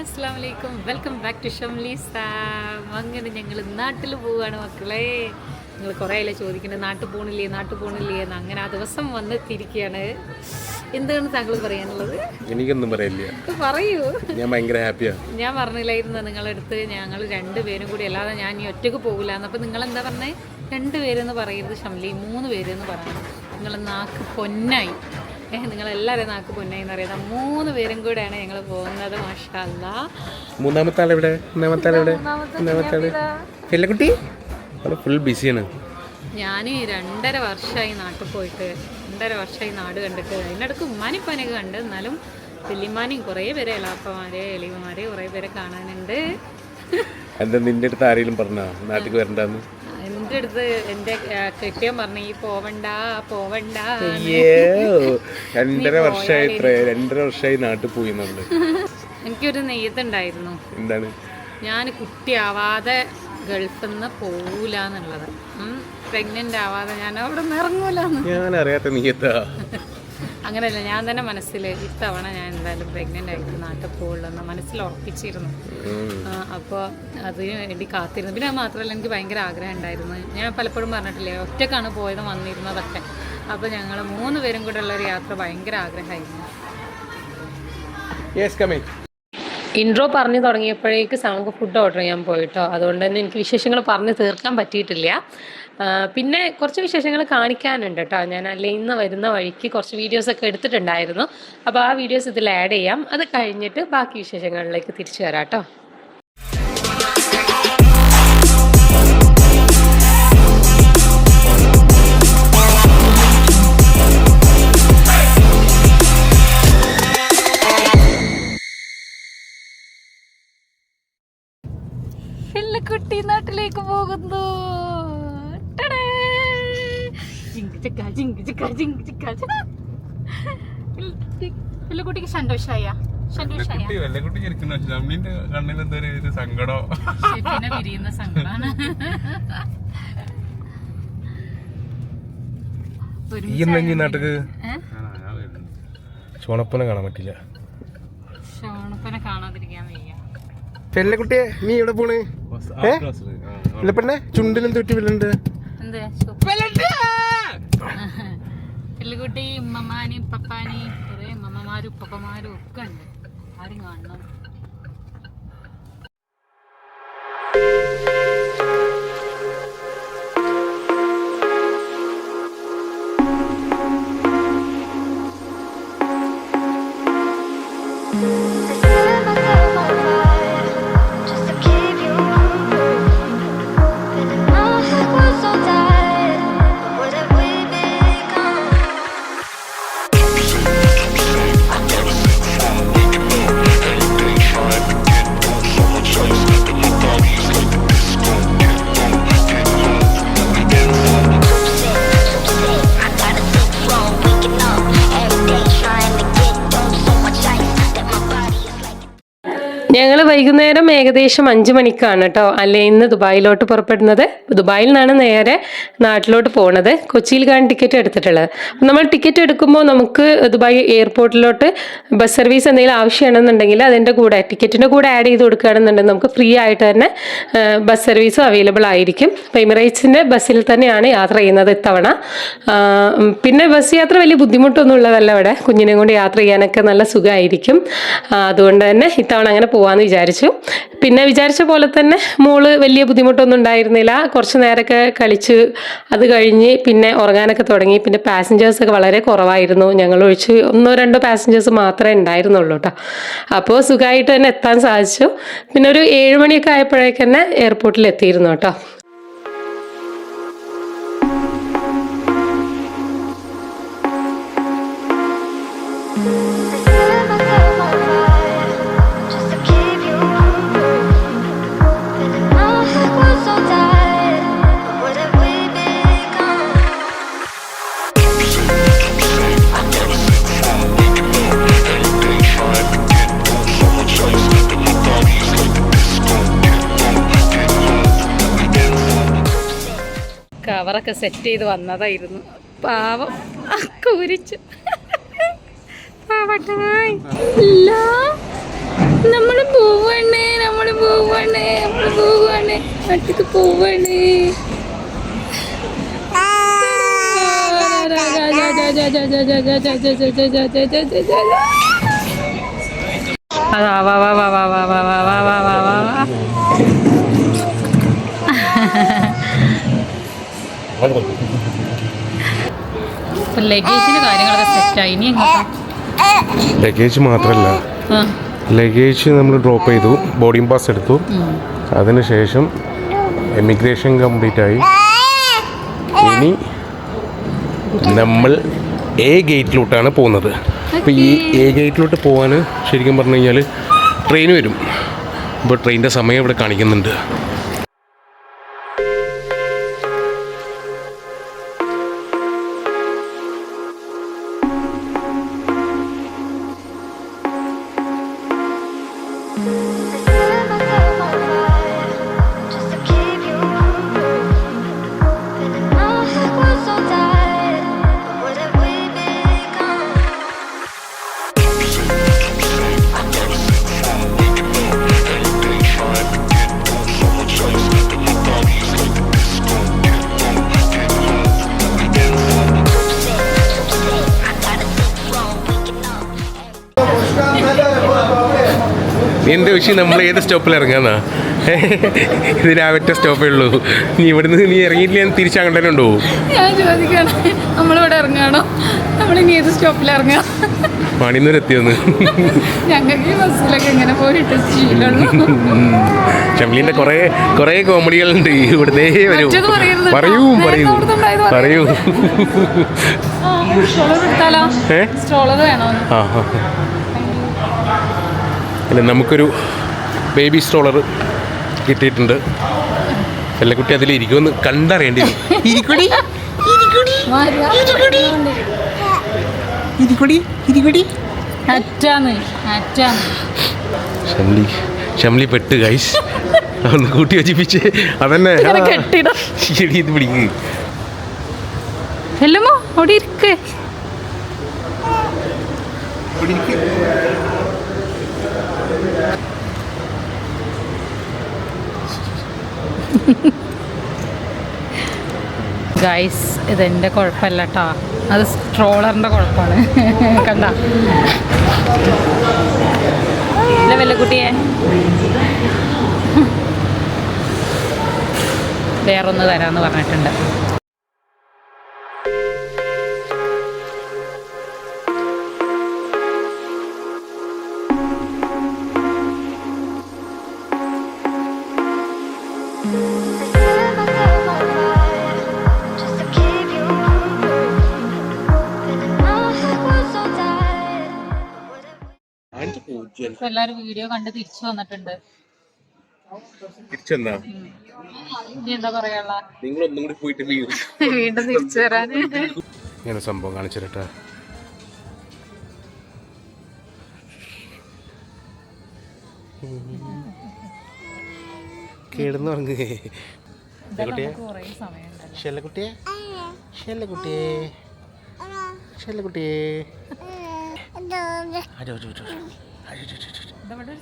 അസ്സാം വലൈക്കും welcome back to Shamli Sam അങ്ങനെ ഞങ്ങൾ നാട്ടിൽ പോവുകയാണ് മക്കളെ. നിങ്ങൾ കുറേ അല്ലേ ചോദിക്കുന്നത് നാട്ടിൽ പോകണില്ലേ നാട്ടിൽ പോകണില്ലേ എന്ന് അങ്ങനെ ആ ദിവസം വന്ന് തിരിക്കുകയാണ് എന്താണ് താങ്കൾ പറയാനുള്ളത്? എനിക്കൊന്നും പറയില്ല. പറയൂ. ഞാൻ ഭയങ്കര ഹാപ്പിയാണ് ഞാൻ പറഞ്ഞില്ലായിരുന്നു നിങ്ങളെടുത്ത് ഞങ്ങൾ രണ്ടുപേരും കൂടി അല്ലാതെ ഞാൻ ഈ ഒറ്റയ്ക്ക് പോകില്ല എന്നപ്പോൾ നിങ്ങൾ എന്താ പറഞ്ഞേ രണ്ടുപേരെന്ന് പറയരുത് ഷംലി മൂന്ന് പേരെന്ന് പറഞ്ഞു നിങ്ങൾ നാക്ക് പൊന്നായി. നിങ്ങളെല്ലാവരും നാക്ക് പൊന്നായി എന്ന് പറയുന്നത്. മൂന്ന് പേരും കൂടെയാണ് ഞങ്ങൾ പോകുന്നത് മാഷല്ല. മൂന്നാമത്തെ ആളെവിടെ? മൂന്നാമത്തെ ആളെവിടെ? മൂന്നാമത്തെ ആൾ? ചെല്ലക്കുട്ടി അവൾ ഫുൾ ബിസിയാണ് ഞാൻ രണ്ടര വർഷമായി നാട്ടിൽ പോയിട്ട് രണ്ടര വർഷമായി നാട് കണ്ടിട്ട്. അതിനിടക്ക് ഉമ്മാനിപ്പാനൊക്കെ കണ്ട് എന്നാലും വല്യമ്മാനെയും കുറേ പേരെ എളാപ്പമാരെ എളിവമാരെ കുറേ പേരെ കാണാനുണ്ട്. എന്താ നിന്റെ അടുത്ത് ആരെങ്കിലും പറഞ്ഞാ? നാട്ടിൽ വരണ്ടെന്ന്? എന്റെ അടുത്ത് എന്റെ കെട്ടിയൻ പറഞ്ഞു ഈ പോവണ്ട പോവണ്ട രണ്ടര വർഷമായി ഇത്ര രണ്ടര വർഷമായി നാട്ടിൽ പോയി നമ്മൾ എനിക്കൊരു നെയ്യത്തുണ്ടായിരുന്നു എന്താണ്? ഞാൻ കുട്ടിയാവാതെ ഗൾഫിൽ നിന്ന് പോകൂല എന്നുള്ളത് പ്രഗ്നന്റ് ആവാതെ ഞാൻ അവിടെ നിന്ന് ഇറങ്ങൂലെന്ന് ഞാൻ അറിയാത്ത നീയത്താ അങ്ങനെയല്ല ഞാൻ തന്നെ മനസ്സിൽ ഇത്തവണ ഞാൻ എന്തായാലും പ്രഗ്നന്റ് ആയിട്ട് നാട്ടിൽ പോകുള്ളൂ എന്ന് മനസ്സിൽ ഉറപ്പിച്ചിരുന്നു. അപ്പോൾ അതിന് വേണ്ടി കാത്തിരുന്നു. പിന്നെ അത് മാത്രമല്ല എനിക്ക് ഭയങ്കര ആഗ്രഹം ഉണ്ടായിരുന്നു. ഞാൻ പലപ്പോഴും പറഞ്ഞിട്ടില്ലേ ഒറ്റക്കാണ് പോയത് വന്നിരുന്നതൊക്കെ. അപ്പോൾ ഞങ്ങൾ മൂന്ന് പേരും കൂടെ ഉള്ള ഒരു യാത്ര ഭയങ്കര ആഗ്രഹമായിരുന്നു. യെസ് കമേ ഇൻട്രോ പറഞ്ഞു തുടങ്ങിയപ്പോഴേക്ക് നമുക്ക് ഫുഡ് ഓർഡർ ചെയ്യാൻ പോയിട്ടോ. അതുകൊണ്ട് തന്നെ എനിക്ക് വിശേഷങ്ങൾ പറഞ്ഞ് തീർക്കാൻ പറ്റിയിട്ടില്ല. പിന്നെ കുറച്ച് വിശേഷങ്ങൾ കാണിക്കാനുണ്ട് കേട്ടോ ഞാൻ അല്ലെ ഇന്ന് വരുന്ന വഴിക്ക് കുറച്ച് വീഡിയോസൊക്കെ എടുത്തിട്ടുണ്ടായിരുന്നു. അപ്പോൾ ആ വീഡിയോസ് ഇതിൽ ആഡ് ചെയ്യാം. അത് കഴിഞ്ഞിട്ട് ബാക്കി വിശേഷങ്ങളിലേക്ക് തിരിച്ചു വരാം കേട്ടോ കുട്ടി നാട്ടിലേക്ക് പോകുന്നു. പിള്ളക്കുട്ടിക്ക് സന്തോഷായ? കണ്ണിൽ എന്തോ ഒരു സങ്കടം? പിരിയുന്ന സങ്കടമാണ് ഈ? ചോണപ്പനെ കാണാൻ പറ്റില്ല. ഷോണപ്പനെ കാണാതിരിക്കാൻ വയ്യ. പെല്ലക്കുട്ടിയെ നീ എവിടെ പോണ്? ഏ? ഇല്ലപ്പെണ്ണെ ചുണ്ടിനും തൊറ്റി വില്ലുണ്ട് എന്ത്? പിള്ളിക്കുട്ടി ഉമ്മമാനി പപ്പാനി കുറെ ഉമ്മമാരും പപ്പമാരും ഒക്കെ ഉണ്ട്. ആരും കാണണം വൈകുന്നേരം ഏകദേശം അഞ്ച് മണിക്കാണ് കേട്ടോ. അല്ലെ ഇന്ന് ദുബായിലോട്ട് പുറപ്പെടുന്നത്. ദുബായിൽ നിന്നാണ് നേരെ നാട്ടിലോട്ട് പോണത്. കൊച്ചിയിലേക്കാണ് ടിക്കറ്റ് എടുത്തിട്ടുള്ളത്. നമ്മൾ ടിക്കറ്റ് എടുക്കുമ്പോൾ നമുക്ക് ദുബായ് എയർപോർട്ടിലോട്ട് ബസ് സർവീസ് എന്തെങ്കിലും ആവശ്യമാണെന്നുണ്ടെങ്കിൽ അതിന്റെ കൂടെ ടിക്കറ്റിന്റെ കൂടെ ആഡ് ചെയ്ത് കൊടുക്കുകയാണെന്നുണ്ടെങ്കിൽ നമുക്ക് ഫ്രീ ആയിട്ട് തന്നെ ബസ് സർവീസും അവൈലബിൾ ആയിരിക്കും. അപ്പോൾ എമിറേറ്റ്സിന്റെ ബസ്സിൽ തന്നെയാണ് യാത്ര ചെയ്യുന്നത് ഇത്തവണ. പിന്നെ ബസ് യാത്ര വലിയ ബുദ്ധിമുട്ടൊന്നും ഉള്ളതല്ല അവിടെ കുഞ്ഞിനെ കൊണ്ട് യാത്ര ചെയ്യാനൊക്കെ നല്ല സുഖമായിരിക്കും. അതുകൊണ്ട് തന്നെ ഇത്തവണ അങ്ങനെ പോകാമെന്ന് വിചാരിച്ചു. പിന്നെ വിചാരിച്ച പോലെ തന്നെ മോൾ വലിയ ബുദ്ധിമുട്ടൊന്നും ഉണ്ടായിരുന്നില്ല. കുറച്ച് നേരമൊക്കെ കളിച്ച് അത് കഴിഞ്ഞ് പിന്നെ ഉറങ്ങാനൊക്കെ തുടങ്ങി. പിന്നെ പാസഞ്ചേഴ്സൊക്കെ വളരെ കുറവായിരുന്നു. ഞങ്ങൾ ഒഴിച്ച് ഒന്നോ രണ്ടോ പാസഞ്ചേഴ്സ് മാത്രമേ ഉണ്ടായിരുന്നുള്ളൂ കേട്ടോ. അപ്പോൾ സുഖമായിട്ട് തന്നെ എത്താൻ സാധിച്ചു. പിന്നെ ഒരു ഏഴ് മണിയൊക്കെ എയർപോർട്ടിൽ എത്തിയിരുന്നു കേട്ടോ. കളറൊക്കെ സെറ്റ് ചെയ്ത് വന്നതായിരുന്നു പാവം കുരിച്ചു പാവട്ടായി ഇല്ല നമ്മൾ പോവണേ നമ്മൾ പോവണേ നമ്മൾ പോവണേ അടുത്തേക്ക് പോവണേ അതാ വാ വാ വാ വാ വാ വാ വാ വാ വാ വാ ലഗേജിന് കാര്യങ്ങളൊക്കെ സെറ്റായി ഇനി ലഗേജ് മാത്രമല്ല ലഗേജ് നമ്മൾ ഡ്രോപ്പ് ചെയ്തു. ബോർഡിംഗ് പാസ് എടുത്തു. അതിനുശേഷം എമിഗ്രേഷൻ കംപ്ലീറ്റ് ആയി. ഇനി നമ്മൾ എ ഗേറ്റിലോട്ടാണ് പോകുന്നത്. അപ്പോൾ ഈ എ ഗേറ്റിലോട്ട് പോകാൻ ശരിക്കും പറഞ്ഞു കഴിഞ്ഞാൽ ട്രെയിൻ വരും. അപ്പോൾ ട്രെയിനിന്റെ സമയം ഇവിടെ കാണിക്കുന്നുണ്ട്. എന്റെ നമ്മൾ ഏത് സ്റ്റോപ്പിൽ ഇറങ്ങാന്നാ? ഇത് രാവിലത്തെ സ്റ്റോപ്പേ ഉള്ളൂ. നീ ഇവിടുന്ന് നീ ഇറങ്ങിയിട്ടില്ല ഞാൻ ഉണ്ടോ ഞാൻ ചോദിക്കണം നമ്മളിവിടെ ഇറങ്ങാണോ നമ്മളിനി ഏത് സ്റ്റോപ്പിൽ ഇറങ്ങാം മണിന്നൂർ എത്തിയൊന്ന് ഞങ്ങൾക്ക് ഈ ബസ്സിലൊക്കെ ഇങ്ങനെ പോയിട്ട് ശീലമുള്ളൂ. ഷംലീന്റെ കുറേ കുറേ കോമഡികളുണ്ട്. ഇവിടുന്നേ വരൂ. മറ്റേത് പറയരുത് പറയൂ കേട്ടോ. പറയൂ. നേരത്തെ അവിടുന്നുണ്ടായത് പറയൂ. സ്റ്റോളർ എടുത്താലോ? വേണോ? ആ. അല്ല നമുക്കൊരു ബേബി സ്ട്രോളർ കിട്ടിയിട്ടുണ്ട്. എല്ലക്കുട്ടി അതിൽ ഇരിക്കുമെന്ന് കണ്ടറിയേണ്ടി. ഇരിക്കുടി? ഇരിക്കുടി? ഇരിക്കുടി? ഷംലി ഷംലി പെട്ട് ഗൈസ് ഒന്ന് കൂട്ടി വച്ചിപ്പിച്ച് അതന്നെ. പിടിക്കുക ഇത് പിടിക്ക്. അവിടെ ഇരിക്കേ. ഗൈസ് ഇതെന്റെ കുഴപ്പമല്ല കേട്ടോ അത് സ്ട്രോളറിന്റെ കുഴപ്പമാണ്. കണ്ട. ഇല്ല വല്ല കുട്ടിയെ? വേറൊന്ന് തരാമെന്ന് പറഞ്ഞിട്ടുണ്ട്. ഇപ്പൊ എല്ലാരും വീഡിയോ കണ്ട് തിരിച്ചു വന്നിട്ടുണ്ട്. തിരിച്ചെന്നാ? എന്താ പറയാനുള്ള? നിങ്ങൾ ഒന്നും കൂടി പോയിട്ട് വീണ്ടും തിരിച്ചു വരാന്. ഇങ്ങനെ സംഭവം കാണിച്ചു തരട്ടെ കിടന്നുറങ്ങേ ഷെല്ലക്കുട്ടിയെ കുറേ സമയമുണ്ടല്ലോ. ഷെല്ലക്കുട്ടിയെ ഷെല്ലക്കുട്ടിയെ ഷെല്ലക്കുട്ടിയെ അടോ, അടോ, ഇതവിടെ ഒരു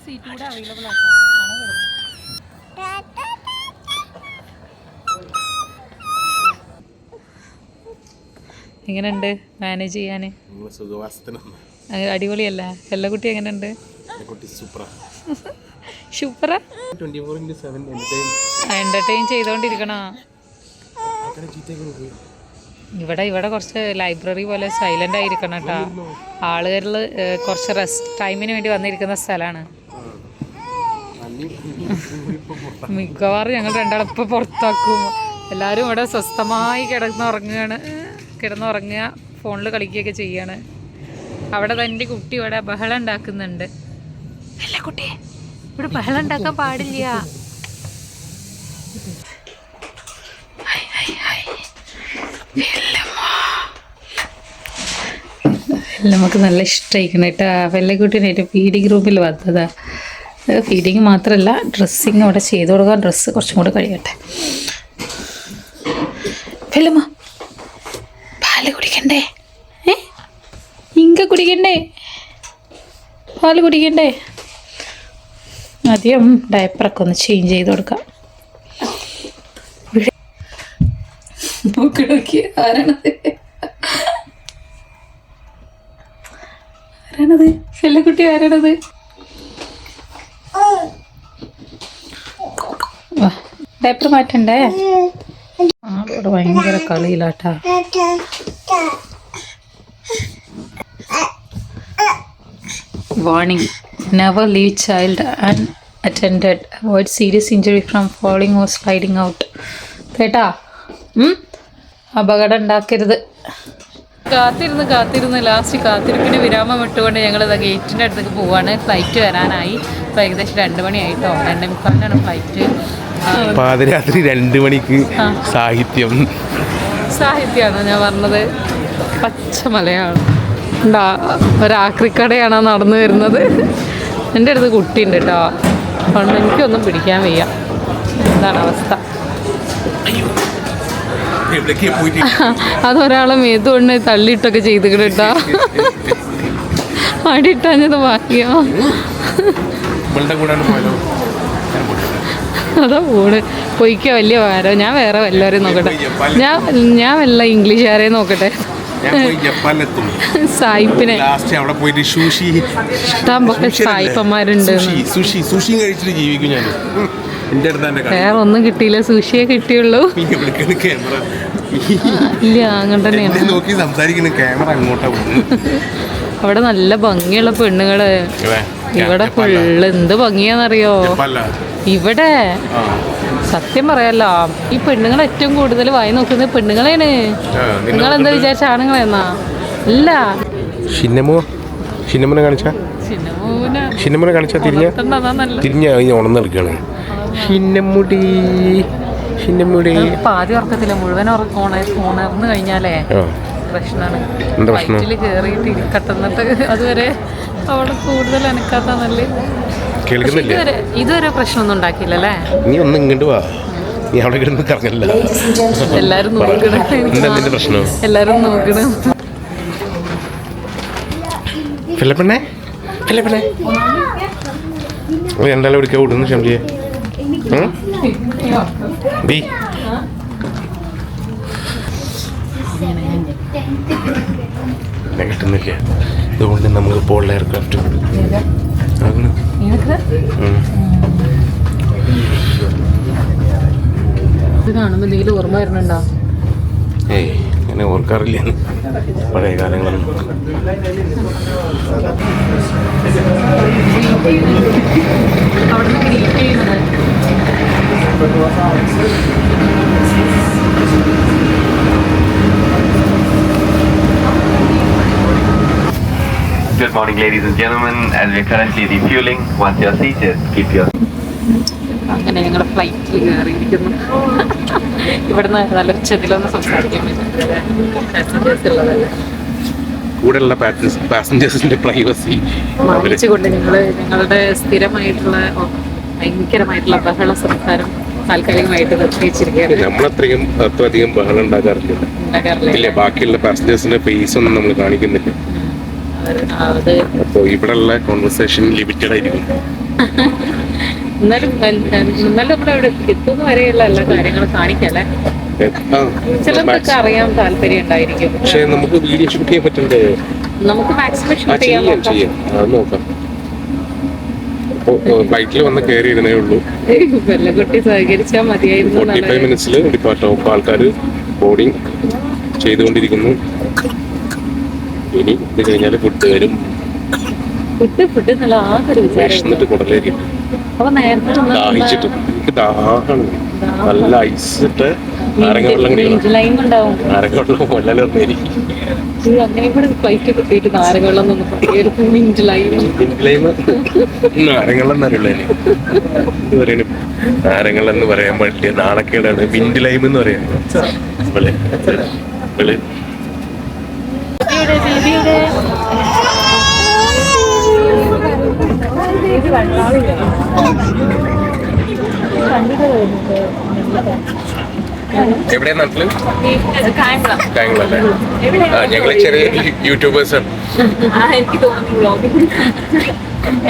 എങ്ങനെയുണ്ട് മാനേജ് ചെയ്യാൻ? അടിപൊളിയല്ല? എല്ലക്കുട്ടി എങ്ങനെയുണ്ട്? സൂപ്പറ എന്റർടൈൻ ചെയ്തോണ്ടിരിക്കണോ? ഇവിടെ ഇവിടെ കുറച്ച് ലൈബ്രറി പോലെ സൈലന്റ് ആയിരിക്കണം കേട്ടോ. ആളുകളിൽ കുറച്ച് റെസ്റ്റ് ടൈമിന് വേണ്ടി വന്നിരിക്കുന്ന സ്ഥലമാണ് മിക്കവാറും ഞങ്ങൾ രണ്ടാളും ഇപ്പോൾ പുറത്താക്കും. എല്ലാവരും ഇവിടെ സ്വസ്ഥമായി കിടന്ന് കിടന്നുറങ്ങുകയാണ് കിടന്നുറങ്ങുക ഫോണിൽ കളിക്കുകയൊക്കെ ചെയ്യാണ്. അവിടെ തന്റെ കുട്ടി ഇവിടെ ബഹളം ഉണ്ടാക്കുന്നുണ്ട്. അല്ല കുട്ടി ഇവിടെ ബഹളം ഉണ്ടാക്കാൻ പാടില്ല. നമുക്ക് നല്ല ഇഷ്ടമായിരിക്കണം കേട്ടോ. വെള്ളക്കുട്ടീനായിട്ട് ഫീഡിങ് റൂമിൽ വന്നതാ. ഫീഡിങ് മാത്രമല്ല ഡ്രസ്സിങ് അവിടെ ചെയ്ത് കൊടുക്കാൻ ഡ്രസ്സ് കുറച്ചും കൂടെ കഴിയട്ടെ. വെല്ലമ്മ പാൽ കുടിക്കണ്ടേ? ഏ? ഇങ്ക കുടിക്കണ്ടേ? പാൽ കുടിക്കണ്ടേ? ആദ്യം ഡയപ്പറൊക്കെ ഒന്ന് ചേഞ്ച് ചെയ്ത് കൊടുക്കാം. നോക്കി നോക്കി ആരാണത്? ആരാണത്? ചെല്ലക്കുട്ടി ആരാണത്? ഡയപ്പർ മാറ്റണ്ടേ? ആ ഇവിടെ ഭയങ്കര കളിയിലാട്ടാ. Warning never leave child and attend avoid serious injury from falling or sliding out കേട്ടാ? അപകടം ഉണ്ടാക്കരുത് കാത്തിരുന്ന് കാത്തിരുന്ന് ലാസ്റ്റ് കാത്തിരിപ്പിന് വിരാമം ഇട്ടുകൊണ്ട് ഞങ്ങൾ ഗേറ്റിന്റെ അടുത്തേക്ക് പോവാണ്. ഫ്ലൈറ്റ് വരാനായി. ഇപ്പോൾ ഏകദേശം രണ്ട് മണിയായിട്ടോ രണ്ടേ മുക്കാലിനാണ് ഫ്ലൈറ്റ് പാതിരാത്രി രണ്ട് മണിക്ക് സാഹിത്യം. സാഹിത്യമാണോ ഞാൻ പറഞ്ഞത്. പച്ച മലയാളം ഉണ്ടാ ഒരാക്രിക്കടയാണ് നടന്നു വരുന്നത്. എന്റെ അടുത്ത് കുട്ടിയുണ്ട് കേട്ടോ അതുകൊണ്ട് എനിക്കൊന്നും പിടിക്കാൻ വയ്യ. എന്താണ് അവസ്ഥ? അതൊരാളെ മേത്തുകൊണ്ട് തള്ളിയിട്ടൊക്കെ ചെയ്ത് കിട്ടാ. അടിയിട്ടത് ഭാഗ്യം. അതാ പോണ്. പൊയ്ക്ക വലിയ വാരോ ഞാൻ വേറെ വല്ലവരെയും നോക്കട്ടെ. ഞാൻ ഞാൻ വല്ല ഇംഗ്ലീഷുകാരെ നോക്കട്ടെ. ജപ്പാനിലെത്തും. സായിപ്പിനെ. ലാസ്റ്റ് അവിടെ പോയിട്ട് സൂഷി ഇഷ്ടം സായിപ്പന്മാരുണ്ട്. സുഷി സുഷി കഴിച്ചിട്ട് ജീവിക്കും ഞാൻ വേറെ ഒന്നും കിട്ടിയില്ല. സുഷിയെ കിട്ടിയുള്ളൂ. ഇല്ല അങ്ങനെ തന്നെയാണ് നോക്കി സംസാരിക്കുന്ന ക്യാമറ അങ്ങോട്ടാ അവിടെ നല്ല ഭംഗിയുള്ള പെണ്ണുങ്ങൾ. ഇവിടെ ഫുള്ള് എന്ത് ഭംഗിയാന്നറിയോ? ഇവിടെ ആ. സത്യം പറയാലോ ഈ പെണ്ണുങ്ങൾ ഏറ്റവും കൂടുതൽ വായി നോക്കുന്നത് പെണ്ണുങ്ങളേന് നിങ്ങൾ എന്താ വിചാരിച്ച ആണുങ്ങളെന്നാ ഇല്ല. ഷിന്നമോ? ഷിന്നമ്മനെ കാണിച്ചാ? ചിന്നമൂന ഷിന്നമ്മനെ കാണിച്ചാ തിരിഞ്ഞ? തിരിഞ്ഞ കഴിഞ്ഞ് ഉണർന്നെടുക്കാണ് ഷിന്നമുടി. ഷിന്നമുടി. പാതി ഉറക്കത്തില്ല മുഴുവൻ ഉണർന്നു കഴിഞ്ഞാലേ പ്രശ്നമാണ്? വയറ്റിൽ കയറിയിട്ട് ഇരിക്കട്ടെന്നിട്ട് അതുവരെ അവിടെ കൂടുതൽ അനക്കാത്ത നല്ല കേൾക്കുന്നില്ലേ. ഇതുവരെ ഇതുവരെ പ്രശ്നമൊന്നും ഉണ്ടാക്കിയില്ലല്ലേ? നീ ഒന്ന് ഇങ്ങോട്ട് വാ. നീ അവിടെ കിടന്ന് കറങ്ങല്ല. എല്ലാരും നോക്കണം. പ്രശ്നം? എല്ലാരും നോക്കണേ. ഫിലപ്പണ്ണേ? ഫിലപ്പണ്ണേ? രണ്ടാളും എവിടേക്കാ വിടുന്നു ഷംജിയെ. ബി. കിട്ടുന്നില്ല. ഇതുകൊണ്ട് നമുക്ക് പോളിൽ എയർക്രാഫ്റ്റ് ആകണം ഇത് കാണുമ്പോ എന്തെങ്കിലും ഓർമ്മ വരുന്നുണ്ടോ? ഏയ് അങ്ങനെ ഓർക്കാറില്ല. പഴയ കാലങ്ങളൊന്നും. Good morning, ladies and gentlemen. As we're currently refueling, once you're seated, keep your അങ്ങനെ ഞങ്ങൾ ഫ്ലൈറ്റിൽ കയറിയിരിക്കുന്നു ഇവിടുന്ന് നല്ല ഉച്ചത്തിലൊന്ന് സംസാരിക്കാൻ പറ്റും കൂടെയുള്ള പാസഞ്ചേഴ്സിന്റെ പ്രൈവസി മാനിച്ചുകൊണ്ട് ഞങ്ങൾ ഞങ്ങളുടെ സ്ഥിരമായിട്ടുള്ള ഭയങ്കരമായിട്ടുള്ള ബഹള സംസാരം താൽക്കാലികമായിട്ട് നിർത്തിവെച്ചിരിക്കുകയാണ്. നമ്മളത്രയും അത്രയധികം ബഹളം ഉണ്ടാക്കാറില്ല ഇല്ല ബാക്കിയുള്ള പാസഞ്ചേഴ്സിന്റെ ഫേസ് ഒന്നും നമ്മൾ കാണിക്കുന്നില്ല. അപ്പൊ അപ്പോൾ ഇവിടെയുള്ള കോൺവെർസേഷൻ ലിമിറ്റഡ് ആയിരിക്കും. എന്നാലും എന്നാലും അവിടെ എത്തുന്ന വരെയുള്ള എല്ലാ കാര്യങ്ങളും കാണിക്കല്ലേ? ചിലർക്കൊക്കെ അറിയാൻ താല്പര്യം ഉണ്ടായിരിക്കും. പക്ഷേ നമുക്ക് വീഡിയോ ഷൂട്ട് ചെയ്യാൻ പറ്റണ്ടേ നമുക്ക് മാക്സിമം ഷൂട്ട് ചെയ്യാം ചെയ്യാം. അത് നോക്കാം. ഫ്ലൈറ്റിൽ വന്ന് കയറി ഇരുന്നേ ഉള്ളൂ. വെല്ലക്കുട്ടി സഹകരിച്ചാൽ മതിയായിരുന്നു ഫോർട്ടി ഫൈവ് മിനിറ്റ്സിൽ ഡിപ്പാർട്ട് ഓഫ് ആൾക്കാർ ബോർഡിങ് ചെയ്തുകൊണ്ടിരിക്കുന്നു. ഇനി ഇത് കഴിഞ്ഞാൽ ഫുഡ് വരും. ഫുഡ് ഫുഡ് നല്ല ആകെ ഒരു വിചാരം വിശന്നിട്ട് കുടലേക്ക് അപ്പൊ നേരത്തെ തിന്ന- ദാഹിച്ചിട്ട്. എനിക്ക് ദാഹമാണ് നല്ല ഐസ് ഇട്ട് നാരങ്ങ വെള്ളം കുടിക്കണം. മിന്റ് ലൈം ഉണ്ടാവും നാരങ്ങ വെള്ളം കൊല്ലാലെറിഞ്ഞേരി ഈ അങ്ങനെ കൂടെ ഫ്ലൈറ്റ് കിട്ടിയിട്ട് മിന്റ് ലൈം. എന്നറിയുള്ളൂ എന്നെ പറയാൻ പറ്റിയ നാണക്കേടാണ് മിന്റ് ലൈം എന്ന് പറയാം ഇവൾ എവിടെയാ നാട്ടിൽ? കായംകുളല്ലേ ആ ഞങ്ങൾ ചെറിയ യൂട്യൂബേഴ്സ് ആണ്. എനിക്ക് തോന്നുന്നു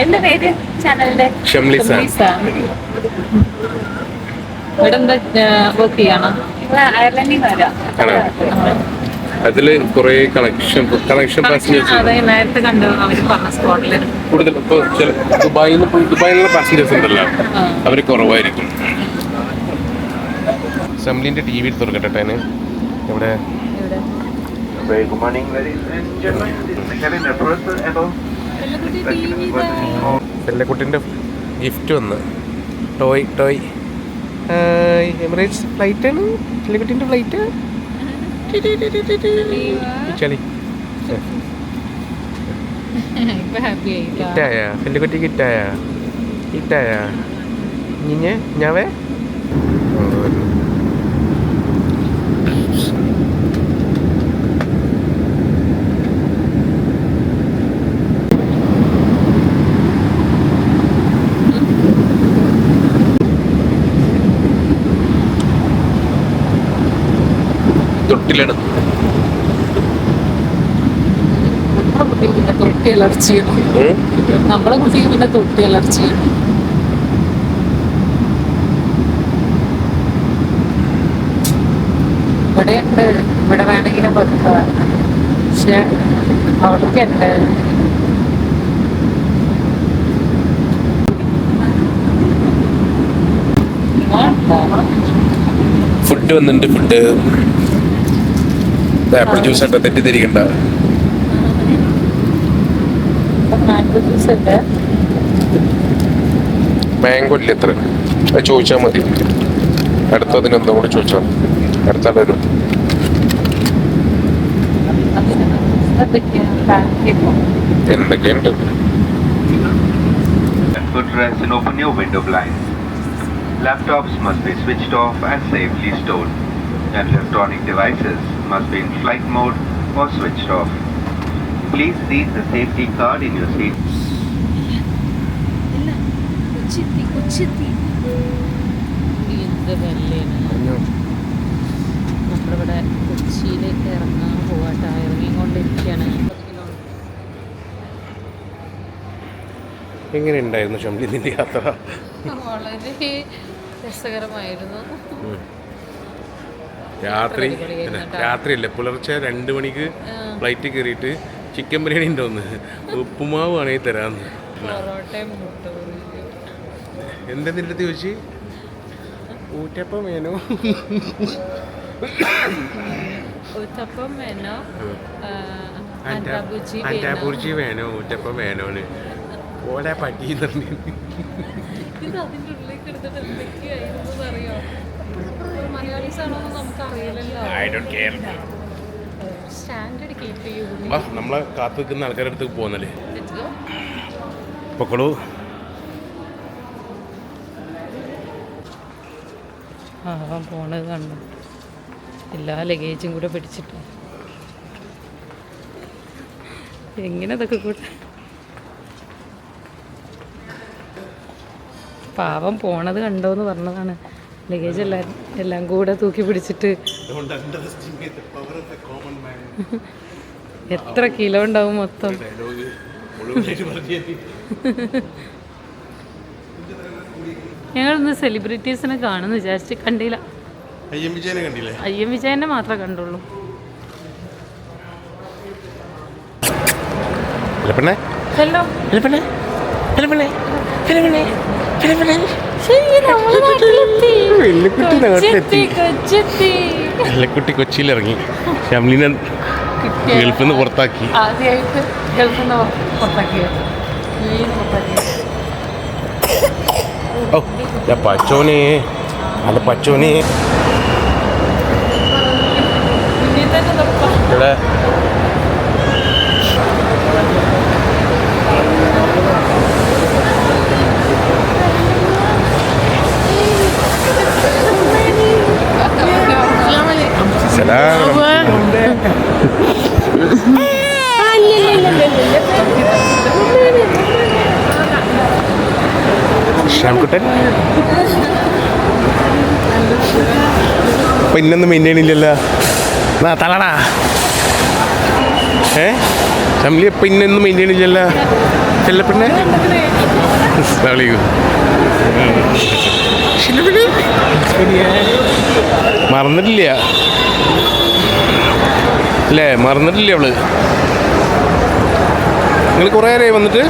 എന്റെ പേര്? ചാനലിന്റെ? ഷംലിസ. വർക്ക് ചെയ്യണം? അയർലൻഡിൽ വരാം. അതിൽ കുറേ കണക്ഷൻ കണക്ഷൻ പാസഞ്ചേഴ്സ് അതെ നേരത്തെ കണ്ടു അവർ പറഞ്ഞ സ്പോട്ടിൽ കൂടുതൽ ഇപ്പൊ ദുബായിൽ ദുബായിലുള്ള പാസഞ്ചേഴ്സ് ഉണ്ടല്ലോ. അവർ കുറവായിരിക്കും. അസംബ്ലിന്റെ ടി വി തുറക്കട്ടെ ഇവിടെ the cabin approach above. ചെല്ലക്കുട്ടിന്റെ ഗിഫ്റ്റ് വന്ന്. Toy toy. Hi Emirates flight? ആണ് ചെല്ലക്കുട്ടിന്റെ ഫ്ലൈറ്റ് ചളി ഇപ്പൊ ഹാപ്പി ആയി. കിറ്റായ ചെല്ലക്കുട്ടി തൊട്ടിലാണ് തൊട്ടി അലർജി നമ്മളെ കുട്ടിക്ക് പിന്നെ തൊട്ടി അലർജി ഇവിടെ ഉണ്ട്. ഇവിടെ വേണമെങ്കിൽ വെക്കാം പക്ഷെ അവിടേക്ക് ഉണ്ട് ഫുഡ് വന്നിട്ടുണ്ട് ഫുഡ്. ആയിട്ട് തെറ്റിദ്ധരിക്കണ്ട മാംഗോ ജ്യൂസ് ഉണ്ട് മാംഗോ ഇല്ല എത്ര അത് ചോദിച്ചാൽ മതി അടുത്തതിന് ഒന്നും കൂടി ചോദിച്ചാൽ അതൊക്കെയാ പാൻകേക്കോ എന്തൊക്കെയുണ്ട് And footrest and open your window blinds. Laptops must be switched off and safely stored. And electronic devices must be in flight mode or switched off. Please read the safety card in your seat. നമ്മളിവിടെ കൊച്ചിയിലേക്ക് ഇറങ്ങാൻ പോവാട്ടാ ഇറങ്ങിക്കൊണ്ടിരിക്കുകയാണ് എങ്ങനെ ഉണ്ടായിരുന്നു ഷംലി നിന്റെ യാത്ര? വളരെ രസകരമായിരുന്നു. രാത്രി. രാത്രിയല്ലേ? പുലർച്ചെ രണ്ട് മണിക്ക് ഫ്ലൈറ്റ് കയറിയിട്ട് ചിക്കൻ ബിരിയാണി ഉണ്ടോന്ന് ഉപ്പുമാവ് ആണെങ്കിൽ തരാന്ന്. എന്താ നിന്റെ അടുത്ത് ചോദിച്ചു? ഊറ്റപ്പം വേണോ? ഉത്തപ്പം വേണോ? വേണോ? ഊറ്റപ്പം വേണോന്ന്. ഓടെ പറ്റി തന്നെ ഇത് അതിന്റെ ഉള്ളിലേക്ക് എടുത്തിട്ട് എന്തൊക്കെയായിരുന്നു അറിയോ നമ്മളെ കാത്തു നിൽക്കുന്ന ആൾക്കാരുടെ അടുത്ത് പോകുന്നല്ലേ പൊക്കളൂ. ആ അവൻ പോണത് കണ്ടു. എല്ലാ ലഗേജും കൂടെ പിടിച്ചിട്ട്. എങ്ങനെ ഇതൊക്കെ പാവം പോണത് കണ്ടോന്ന് പറഞ്ഞതാണ്. ലഗേജ് എല്ലാം എല്ലാം കൂടെ തൂക്കി പിടിച്ചിട്ട് എത്ര കിലോ ഉണ്ടാവും മൊത്തം? ഞങ്ങളിന്ന് സെലിബ്രിറ്റീസിനെ കാണുന്നു വിചാരിച്ച് കണ്ടില്ല. അയ്യം വിജയനെ കണ്ടില്ലേ? ഐ എം വിജയനെ മാത്രമേ കണ്ടുള്ളൂ. Hello hello. Hello hello hello അല്ല വെള്ളിക്കുട്ടി നാട്ടിലെത്തി. കൊച്ചെത്തി കൊച്ചിയിൽ ഇറങ്ങി ഷംലിനെ ഗൾഫിൽ നിന്ന് പുറത്താക്കി. ആദ്യമായിട്ട് ഗൾഫിൽ നിന്ന് പുറത്താക്കിയത്. മീൻ ഓ പച്ചോനെ. അല്ല പച്ചോനെ. ഇവിടെ ശ്യാംകുട്ടൻ? അപ്പൊ ഇന്നൊന്നും മെയിന്റെയിൻ ഇല്ലല്ലോ തലടാ ഏ? ശംലി അപ്പൊ ഇന്നൊന്നും മെയിന്റെയിൻ ഇല്ലല്ലോ ചെല്ലപ്പെണ്ണെ അസ്സലാമലൈക്കും. ചെല്ലപ്പെണ്ണെ. മറന്നിട്ടില്ല. അല്ലേ? മറന്നിട്ടില്ലേ അവൾ? നിങ്ങൾ കുറേ നേരമായി വന്നിട്ട്?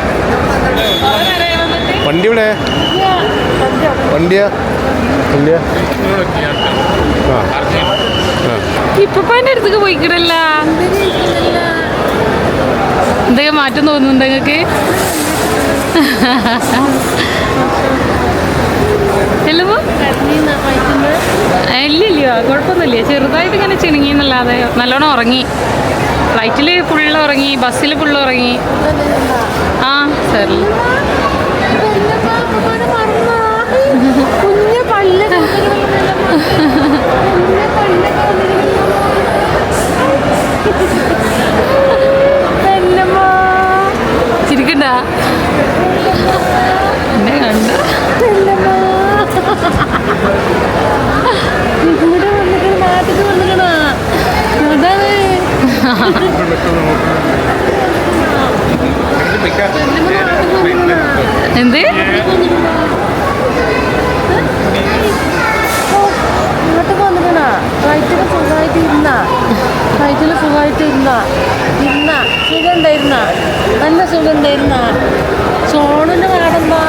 വണ്ടി ഇവിടെ വണ്ടിയാ? മാറ്റം തോന്നുന്നുണ്ട് നിങ്ങൾക്ക് ചെല്ലുമ്പോ ഇല്ല ഇല്ല കുഴപ്പമൊന്നുമില്ല. ചെറുതായിട്ട് ഇങ്ങനെ ചിണുങ്ങിന്നല്ലാതെ നല്ലോണം ഉറങ്ങി. ഫ്ലൈറ്റിൽ ഫുള്ള് ഉറങ്ങി ബസ്സിൽ ഫുള്ള് ഉറങ്ങി. ആ സാറിൽ ചിരിക്കണ്ട. എന്നെ കണ്ട. എന്ത്? ഫ്ലൈറ്റിൽ സുഖമായിട്ട് ഇരുന്ന? ഫ്ലൈറ്റിൽ സുഖമായിട്ട് ഇരുന്ന? ഇരുന്ന? സുഖം ഉണ്ടായിരുന്ന? നല്ല സുഖം ഉണ്ടായിരുന്ന? സോണിന്റെ നാടെന്താ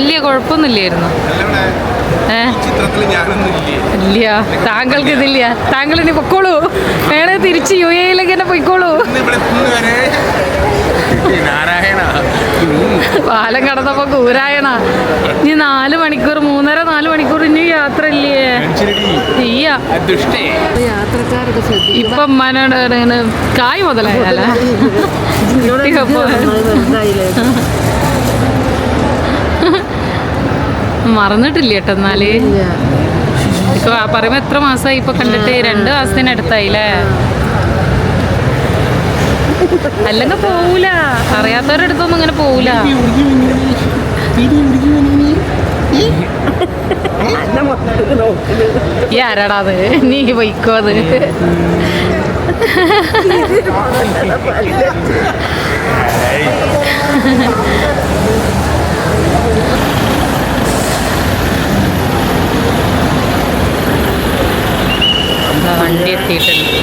ഇല്ല കുഴപ്പമൊന്നുമില്ലായിരുന്നു. ഇല്ല? താങ്കൾക്ക് ഇതില്ല താങ്കൾ ഇനി പൊക്കോളൂ. വേറെ തിരിച്ച് യു എയിലേക്ക് തന്നെ പൊയ്ക്കോളൂ. പാലം കടന്നപ്പോ കൂരായണ ഇനി നാല് മണിക്കൂർ മൂന്നര നാല് മണിക്കൂർ ഇനി യാത്ര ഇല്ലേ ഇപ്പൊ മനോട് കായ് മുതലായാല മറന്നിട്ടില്ല കേട്ടോ എന്നാൽ. പറയുമ്പോ എത്ര മാസമായി ഇപ്പൊ കണ്ടിട്ട്? രണ്ട് മാസത്തിനടുത്തായില്ലേ അല്ലെങ്കിൽ പോവൂല. അറിയാത്തവരുടെ അടുത്തൊന്നും ഇങ്ങനെ പോവൂല. ഈ ആരാടാ അത്? നീ വൈക്കോ അത്. വണ്ടി എത്തിയിട്ടുണ്ട്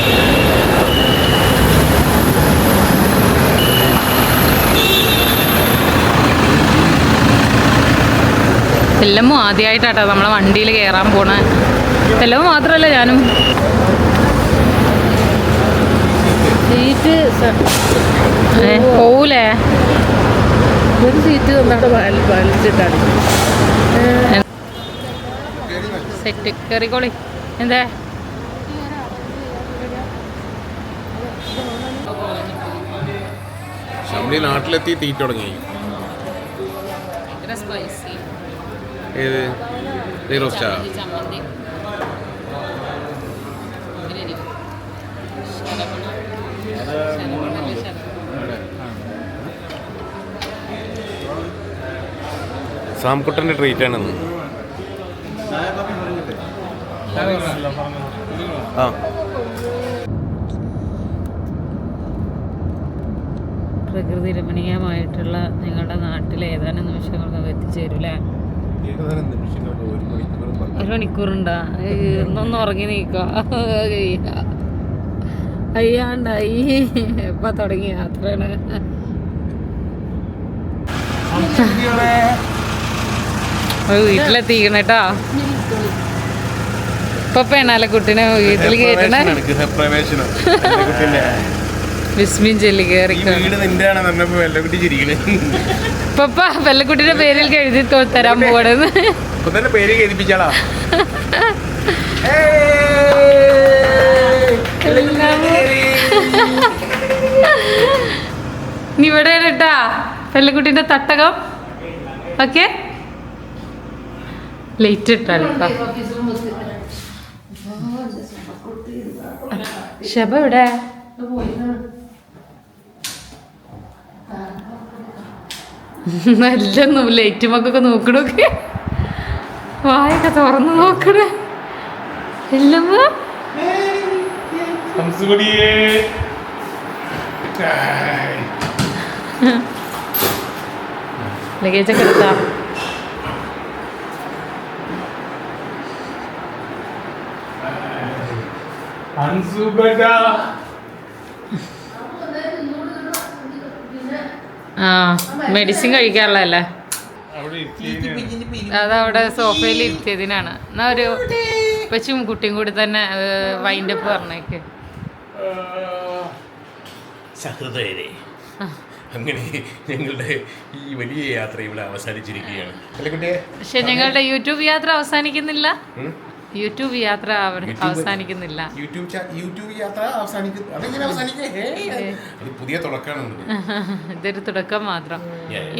എല്ലമ്മു ആദ്യമായിട്ടാട്ടോ നമ്മളെ വണ്ടിയിൽ കയറാൻ പോണേ. എല്ലാം മാത്രമല്ല ഞാനും. സീറ്റ് പോവൂലേ? ഒരു സീറ്റ് തന്നിട്ട് വലിച്ചിട്ടാണ് സെറ്റ് കയറിക്കോളി എന്തേ? ഷംലി നാട്ടിലെത്തി തീറ്റ തുടങ്ങി. ഏത്? റോസ്റ്റാ സാംകുട്ടന്റെ ട്രീറ്റ് ആണെന്ന്. ആ. പ്രകൃതി രമണീയമായിട്ടുള്ള നിങ്ങളുടെ നാട്ടിലെ ഏതാനും നിമിഷങ്ങൾക്കൊക്കെ എത്തിച്ചേരൂലേ ഒരു മണിക്കൂറുണ്ടാ? ഒന്നൊന്ന് ഉറങ്ങി നീക്കുക അയ്യാണ്ടായി. എപ്പ തുടങ്ങി യാത്രയാണ്. വീട്ടിലെത്തിക്കണ കേട്ടോ പെണ്ണാലെ കുട്ടീനെ വീട്ടിൽ കേട്ടണേ പ്രവേശനം വിസ്മിൻ ജെല്ലി കയറി പപ്പ വെള്ളക്കുട്ടിയുടെ പേരിൽ എഴുതി തരാൻ പോകണെന്ന് നീ ഇവിടെ കേട്ടാ വെള്ളക്കുട്ടിന്റെ തട്ടകം. ഓക്കെ? ലേറ്റ് ഇട്ടാലിപ്പ ശബ ഇവിടെ നല്ല ലൈറ്റ് മക്കൊക്കെ നോക്കണൊക്കെ വായൊക്കെ തുറന്നു നോക്കണേ. എല്ലമ്മ ഹംസുകുടിയേ ലഗേജ് ഒക്കെ ആ മെഡിസിൻ കഴിക്കാനുള്ളതല്ലേ അതവിടെ സോഫയിൽ ഇരുത്തിയതിനാണ്. എന്നാ ഒരു പച്ചും കുട്ടിയും കൂടി തന്നെ വൈൻഡ് അപ്പ് പറഞ്ഞേക്ക്. സഹൃദയരെ അങ്ങനെ ഞങ്ങളുടെ ഈ വലിയ യാത്ര ഇവിടെ അവസാനിച്ചിരിക്കുകയാണ്. അല്ലേ കുട്ടിയെ? പക്ഷെ ഞങ്ങളുടെ യൂട്യൂബ് യാത്ര അവസാനിക്കുന്നില്ല? യൂട്യൂബ് യാത്ര അവസാനിക്കുന്നില്ല. യൂട്യൂബ് യൂട്യൂബ് യാത്ര പുതിയ തുടക്കമാണ്. ഇതൊരു തുടക്കം മാത്രം.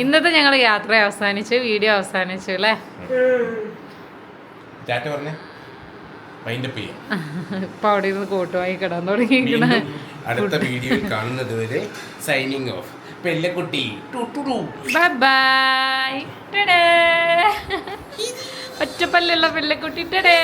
ഇന്നത്തെ ഞങ്ങൾ യാത്ര അവസാനിച്ചു വീഡിയോ അവസാനിച്ചു അല്ലേ? ഇപ്പൊ അവിടെ ഇരുന്ന് കോട്ടുമായി കിടാൻ തുടങ്ങിയിരിക്കണ. അടുത്ത വീഡിയോയിൽ കാണുന്നത് വരെ സൈനിങ് ഓഫ് പെല്ലക്കുട്ടി ബൈ ബൈ ഒറ്റപ്പല്ലുള്ള പിള്ളക്കുട്ടി ടടേ